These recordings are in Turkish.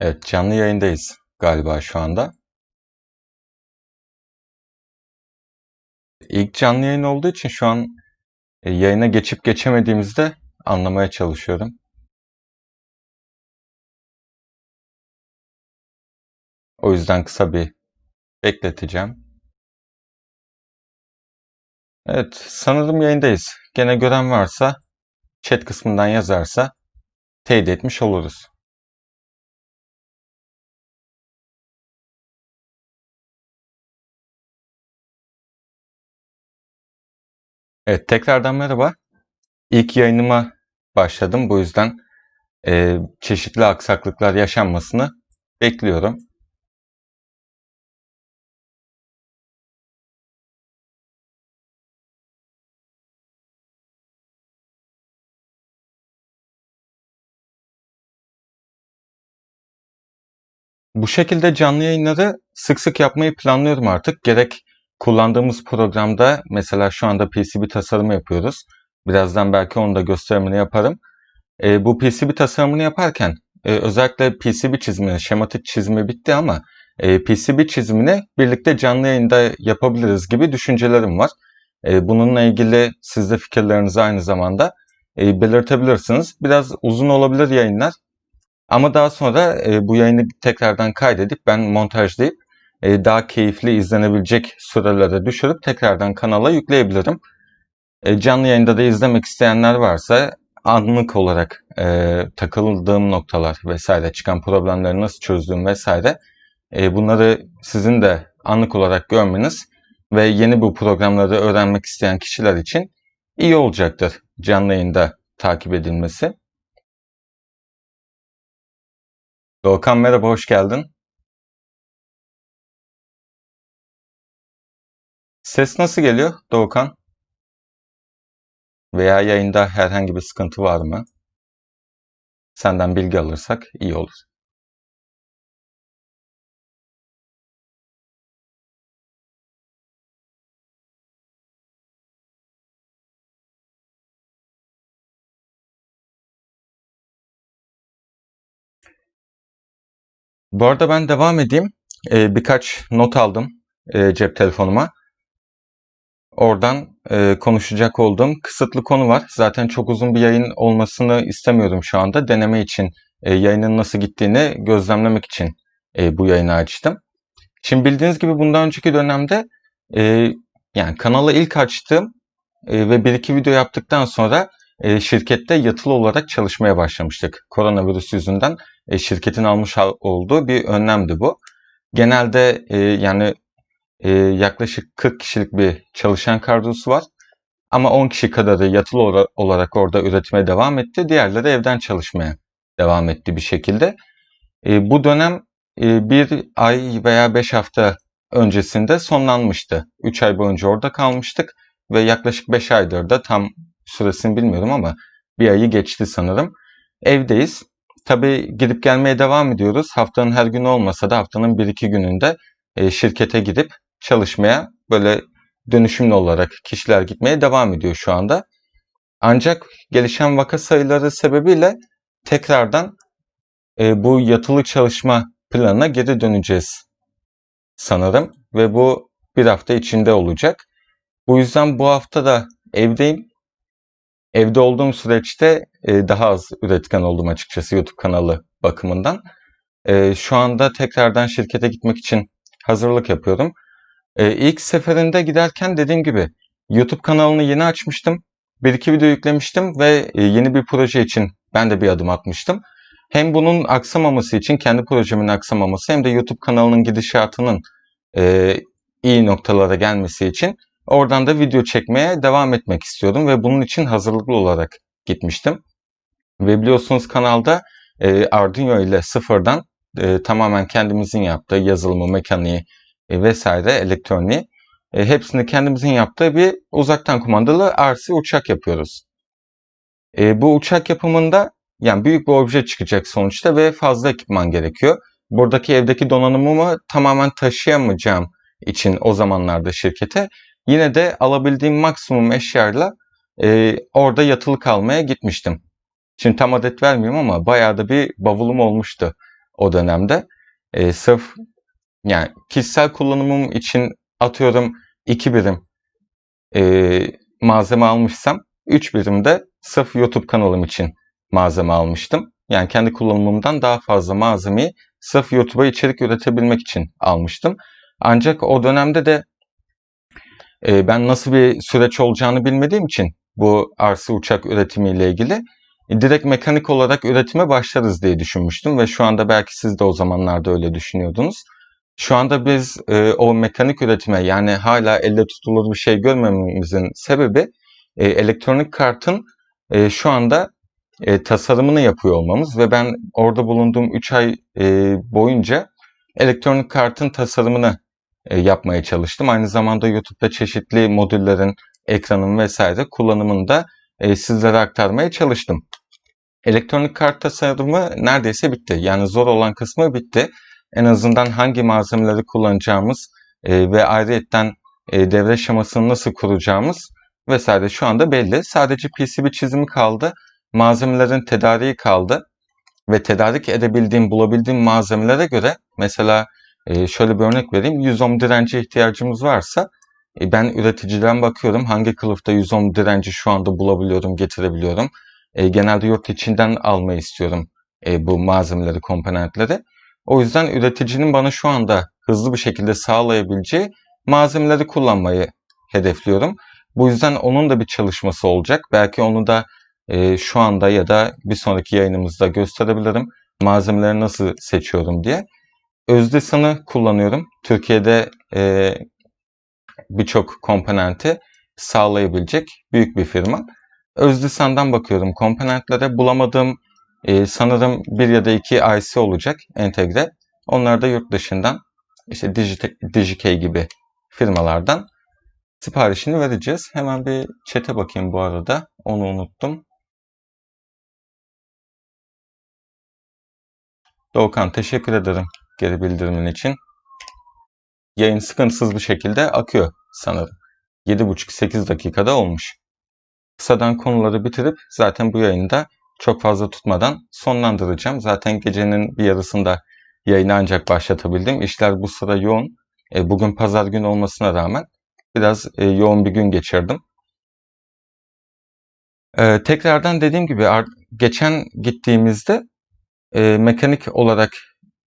Evet, canlı yayındayız galiba şu anda. İlk canlı yayın olduğu için şu an e, yayına geçip geçemediğimizi de anlamaya çalışıyorum. O yüzden kısa bir bekleteceğim. Evet, sanırım yayındayız. Gene gören varsa chat kısmından yazarsa teyit etmiş oluruz. Evet, tekrardan merhaba. İlk yayınıma başladım. Bu yüzden e, çeşitli aksaklıklar yaşanmasını bekliyorum. Bu şekilde canlı yayınları sık sık yapmayı planlıyorum artık. Gerek kullandığımız programda mesela şu anda PCB tasarımı yapıyoruz. Birazdan belki onu da gösterimini yaparım. E, bu PCB tasarımını yaparken e, özellikle PCB çizimi, şematik çizimi bitti ama e, PCB çizimini birlikte canlı yayında yapabiliriz gibi düşüncelerim var. E, bununla ilgili siz de fikirlerinizi aynı zamanda e, belirtebilirsiniz. Biraz uzun olabilir yayınlar ama daha sonra e, bu yayını tekrardan kaydedip ben montajlayıp daha keyifli izlenebilecek sürelere düşürüp tekrardan kanala yükleyebilirim. E, canlı yayında da izlemek isteyenler varsa anlık olarak e, takıldığım noktalar vesaire çıkan problemleri nasıl çözdüğüm vesaire e, bunları sizin de anlık olarak görmeniz ve yeni bu programları öğrenmek isteyen kişiler için iyi olacaktır canlı yayında takip edilmesi. Doğukan merhaba, hoş geldin. Ses nasıl geliyor Doğukan? Veya yayında herhangi bir sıkıntı var mı? Senden bilgi alırsak iyi olur. Bu arada ben devam edeyim. Ee, birkaç not aldım e, cep telefonuma. Oradan e, konuşacak olduğum kısıtlı konu var. Zaten çok uzun bir yayın olmasını istemiyorum şu anda. Deneme için e, yayının nasıl gittiğini gözlemlemek için e, bu yayını açtım. Şimdi bildiğiniz gibi bundan önceki dönemde e, yani kanalı ilk açtım e, ve bir iki video yaptıktan sonra e, şirkette yatılı olarak çalışmaya başlamıştık. Koronavirüs yüzünden e, şirketin almış olduğu bir önlemdi bu. Genelde e, yani e, yaklaşık 40 kişilik bir çalışan kadrosu var. Ama 10 kişi kadarı yatılı olarak orada üretime devam etti. Diğerleri evden çalışmaya devam etti bir şekilde. E, bu dönem e, bir ay veya 5 hafta öncesinde sonlanmıştı. 3 ay boyunca orada kalmıştık ve yaklaşık 5 aydır da tam süresini bilmiyorum ama bir ayı geçti sanırım. Evdeyiz. Tabii gidip gelmeye devam ediyoruz. Haftanın her günü olmasa da haftanın 1-2 gününde e, şirkete gidip çalışmaya böyle dönüşümlü olarak kişiler gitmeye devam ediyor şu anda. Ancak gelişen vaka sayıları sebebiyle tekrardan e, bu yatılı çalışma planına geri döneceğiz sanırım ve bu bir hafta içinde olacak. Bu yüzden bu hafta da evdeyim. Evde olduğum süreçte e, daha az üretken oldum açıkçası YouTube kanalı bakımından. E, şu anda tekrardan şirkete gitmek için hazırlık yapıyorum. E, ilk seferinde giderken dediğim gibi YouTube kanalını yeni açmıştım. Bir iki video yüklemiştim ve yeni bir proje için ben de bir adım atmıştım. Hem bunun aksamaması için, kendi projemin aksamaması hem de YouTube kanalının gidişatının e, iyi noktalara gelmesi için Oradan da video çekmeye devam etmek istiyordum ve bunun için hazırlıklı olarak gitmiştim. Ve biliyorsunuz kanalda e, Arduino ile sıfırdan e, tamamen kendimizin yaptığı yazılımı, mekaniği e, vesaire elektroniği e, hepsini kendimizin yaptığı bir uzaktan kumandalı RC uçak yapıyoruz. E, bu uçak yapımında yani büyük bir obje çıkacak sonuçta ve fazla ekipman gerekiyor. Buradaki evdeki donanımımı tamamen taşıyamayacağım için o zamanlarda şirkete Yine de alabildiğim maksimum eşyayla e, orada yatılı kalmaya gitmiştim. Şimdi tam adet vermiyorum ama bayağı da bir bavulum olmuştu. o dönemde. E, sırf yani kişisel kullanımım için atıyorum 2 birim e, malzeme almışsam 3 birim de sırf YouTube kanalım için malzeme almıştım. Yani kendi kullanımımdan daha fazla malzemeyi sırf YouTube'a içerik üretebilmek için almıştım. Ancak o dönemde de e, ben nasıl bir süreç olacağını bilmediğim için bu arsa uçak üretimiyle ilgili e, direkt mekanik olarak üretime başlarız diye düşünmüştüm ve şu anda belki siz de o zamanlarda öyle düşünüyordunuz. Şu anda biz e, o mekanik üretime yani hala elle tutulur bir şey görmememizin sebebi e, elektronik kartın e, şu anda e, tasarımını yapıyor olmamız ve ben orada bulunduğum 3 ay e, boyunca elektronik kartın tasarımını e, yapmaya çalıştım. Aynı zamanda YouTube'da çeşitli modüllerin, ekranın vesaire kullanımını da e, sizlere aktarmaya çalıştım. Elektronik kart tasarımı neredeyse bitti. Yani zor olan kısmı bitti. En azından hangi malzemeleri kullanacağımız e, ve ayrıyetten e, devre şemasını nasıl kuracağımız vesaire şu anda belli. Sadece PCB çizimi kaldı. Malzemelerin tedariği kaldı. Ve tedarik edebildiğim, bulabildiğim malzemelere göre mesela e, şöyle bir örnek vereyim. 100 ohm direnci ihtiyacımız varsa e, ben üreticiden bakıyorum hangi kılıfta 100 ohm direnci şu anda bulabiliyorum, getirebiliyorum. E, genelde yurt içinden almayı istiyorum e, bu malzemeleri, komponentleri. O yüzden üreticinin bana şu anda hızlı bir şekilde sağlayabileceği malzemeleri kullanmayı hedefliyorum. Bu yüzden onun da bir çalışması olacak. Belki onu da e, şu anda ya da bir sonraki yayınımızda gösterebilirim. Malzemeleri nasıl seçiyorum diye. Özdesan'ı kullanıyorum. Türkiye'de e, birçok komponenti sağlayabilecek büyük bir firma. Özdesan'dan bakıyorum komponentlere. Bulamadığım e, sanırım bir ya da iki IC olacak entegre. Onlar da yurt dışından işte DigiKey gibi firmalardan siparişini vereceğiz. Hemen bir çete bakayım bu arada. Onu unuttum. Doğukan teşekkür ederim geri bildirimin için. Yayın sıkıntısız bir şekilde akıyor sanırım. 7,5-8 dakikada olmuş. Kısadan konuları bitirip zaten bu yayında çok fazla tutmadan sonlandıracağım. Zaten gecenin bir yarısında yayını ancak başlatabildim. İşler bu sıra yoğun. E, bugün pazar günü olmasına rağmen biraz e, yoğun bir gün geçirdim. E, tekrardan dediğim gibi geçen gittiğimizde e, mekanik olarak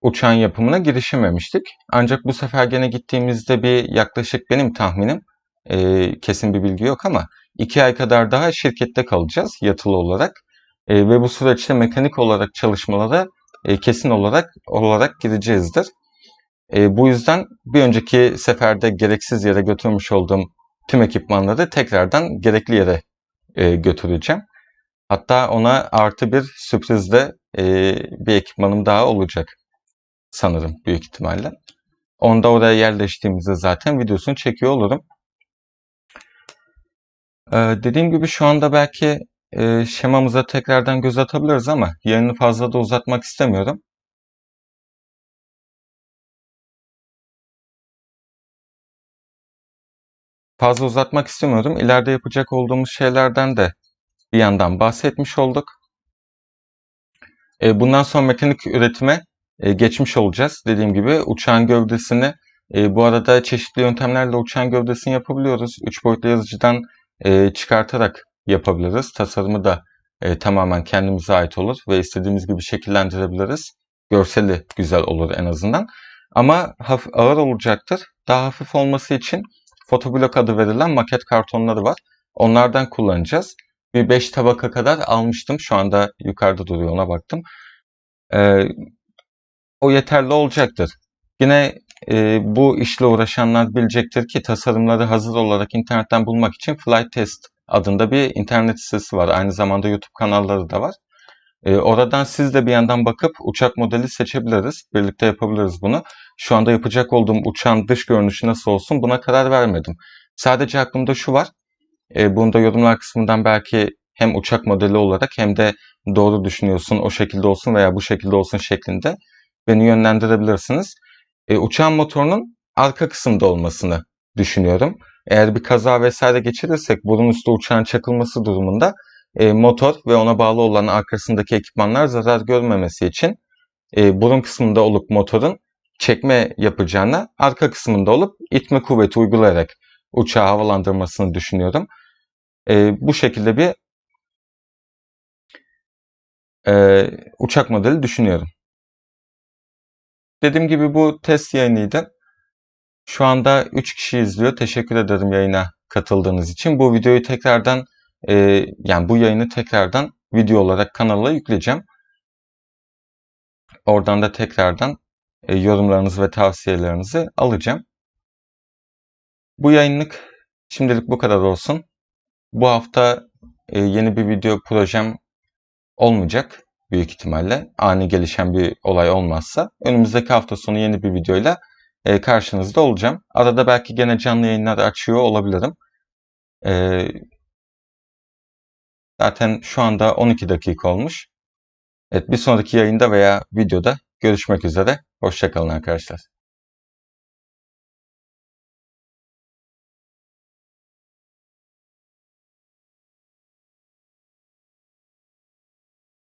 uçağın yapımına girişememiştik. Ancak bu sefer gene gittiğimizde bir yaklaşık benim tahminim e, kesin bir bilgi yok ama iki ay kadar daha şirkette kalacağız yatılı olarak. E, ve bu süreçte mekanik olarak çalışmalara e, kesin olarak olarak gideceğizdir. E, bu yüzden bir önceki seferde gereksiz yere götürmüş olduğum tüm ekipmanları tekrardan gerekli yere e, götüreceğim. Hatta ona artı bir sürprizde e, bir ekipmanım daha olacak sanırım büyük ihtimalle. Onda oraya yerleştiğimizde zaten videosunu çekiyor olurum. Ee, dediğim gibi şu anda belki e, şemamıza tekrardan göz atabiliriz ama yayını fazla da uzatmak istemiyorum. Fazla uzatmak istemiyorum. İleride yapacak olduğumuz şeylerden de bir yandan bahsetmiş olduk. E, bundan sonra mekanik üretime e, geçmiş olacağız. Dediğim gibi uçağın gövdesini e, bu arada çeşitli yöntemlerle uçağın gövdesini yapabiliyoruz. 3 boyutlu yazıcıdan e, çıkartarak yapabiliriz. Tasarımı da e, tamamen kendimize ait olur ve istediğimiz gibi şekillendirebiliriz. Görseli güzel olur en azından. Ama hafif, ağır olacaktır. Daha hafif olması için fotoblok adı verilen maket kartonları var. Onlardan kullanacağız. Bir 5 tabaka kadar almıştım. Şu anda yukarıda duruyor ona baktım. Ee, o yeterli olacaktır. Yine e, bu işle uğraşanlar bilecektir ki tasarımları hazır olarak internetten bulmak için Flight Test adında bir internet sitesi var. Aynı zamanda YouTube kanalları da var. E, oradan siz de bir yandan bakıp uçak modeli seçebiliriz. Birlikte yapabiliriz bunu. Şu anda yapacak olduğum uçağın dış görünüşü nasıl olsun buna karar vermedim. Sadece aklımda şu var. E, bunu da yorumlar kısmından belki hem uçak modeli olarak hem de doğru düşünüyorsun o şekilde olsun veya bu şekilde olsun şeklinde beni yönlendirebilirsiniz. E, uçağın motorunun arka kısımda olmasını düşünüyorum. Eğer bir kaza vesaire geçirirsek burun üstü uçağın çakılması durumunda e, motor ve ona bağlı olan arkasındaki ekipmanlar zarar görmemesi için e, burun kısmında olup motorun çekme yapacağına arka kısmında olup itme kuvveti uygulayarak uçağı havalandırmasını düşünüyorum. E, bu şekilde bir e, uçak modeli düşünüyorum. Dediğim gibi bu test yayınıydı. Şu anda 3 kişi izliyor. Teşekkür ederim yayına katıldığınız için. Bu videoyu tekrardan e, yani bu yayını tekrardan video olarak kanala yükleyeceğim. Oradan da tekrardan e, yorumlarınızı ve tavsiyelerinizi alacağım. Bu yayınlık şimdilik bu kadar olsun. Bu hafta e, yeni bir video projem olmayacak büyük ihtimalle. Ani gelişen bir olay olmazsa. Önümüzdeki hafta sonu yeni bir videoyla e, karşınızda olacağım. Arada belki gene canlı yayınlar açıyor olabilirim. E, zaten şu anda 12 dakika olmuş. Evet bir sonraki yayında veya videoda görüşmek üzere. Hoşçakalın arkadaşlar.